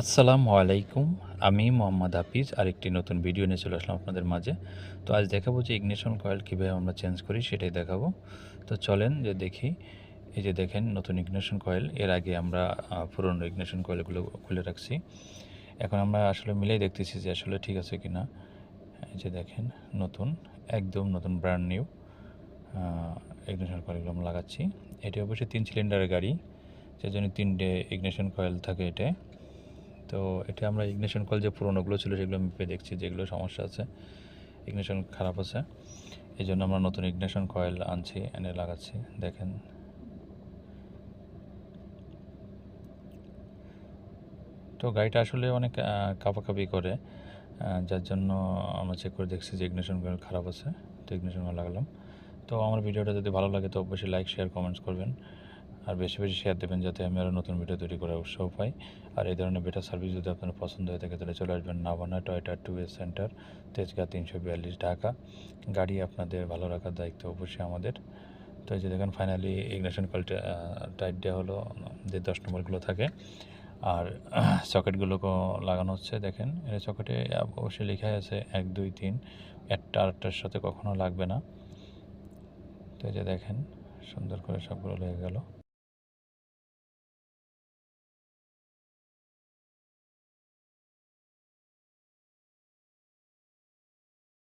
আসসালামু আলাইকুম। আমি মোহাম্মদ হাফিজ, আরেকটি নতুন ভিডিও নিয়ে চলে আসলাম আপনাদের মাঝে। তো আজ দেখাবো যে ইগনিশন কয়েল কীভাবে আমরা চেঞ্জ করি সেটাই দেখাবো। তো চলেন যে দেখি। এই যে দেখেন, নতুন ইগনিশন কয়েল এর আগে আমরা পুরনো ইগনিশন কয়েলগুলো খুলে রাখছি। এখন আমরা আসলে মিলেই দেখতেছি যে আসলে ঠিক আছে কি না এই যে দেখেন, নতুন, একদম নতুন ব্র্যান্ড নিউ ইগনিশন কয়েলগুলো আমরা লাগাচ্ছি। এটি অবশ্যই তিন সিলিন্ডারের গাড়ি। সেজন্য তিনটে ইগনিশন কয়েল থাকে এটা তো এটা আমরা ইগনিশন কয়েল যে পুরোনোগুলো ছিল সেগুলো আমি পেয়ে দেখছি, যেগুলো সমস্যা আছে। ইগনিশন খারাপ আছে। এই জন্য আমরা নতুন ইগনিশন কয়েল আনছি এনে লাগাচ্ছি। দেখেন। তো গাড়িটা আসলে অনেক কাঁপাকাঁপি করে। যার জন্য আমরা চেক করে দেখছি যে ইগনিশন কয়েল খারাপ আছে। তো ইগনিশন লাগালাম। তো আমার ভিডিওটা যদি ভালো লাগে তো অবশ্যই লাইক শেয়ার কমেন্টস করবেন। আর বেশি বেশি শেয়ার দেবেন যাতে আমি আরও নতুন ভিডিও তৈরি করার উৎসাহ পাই। আর এই ধরনের বেটার সার্ভিস যদি আপনার পছন্দ হয়ে থাকে, তাহলে চলে আসবেন Navana Toyota two A centre Tejgaon তিনশো বিয়াল্লিশ, ঢাকা। গাড়ি আপনাদের ভালো রাখার দায়িত্ব অবশ্যই আমাদের। তো এই যে দেখেন ফাইনালি ইগনিশন কলটা টাইট দেওয়া হলো, যে দশ নম্বরগুলো থাকে। আর সকেটগুলোকেও লাগানো হচ্ছে, দেখেন। এর সকেটে অবশ্যই লেখাই আছে এক, দুই, তিন। একটা আরেকটার সাথে কখনো লাগবে না। তো এই যে দেখেন, সুন্দর করে সবগুলো লেগে গেল।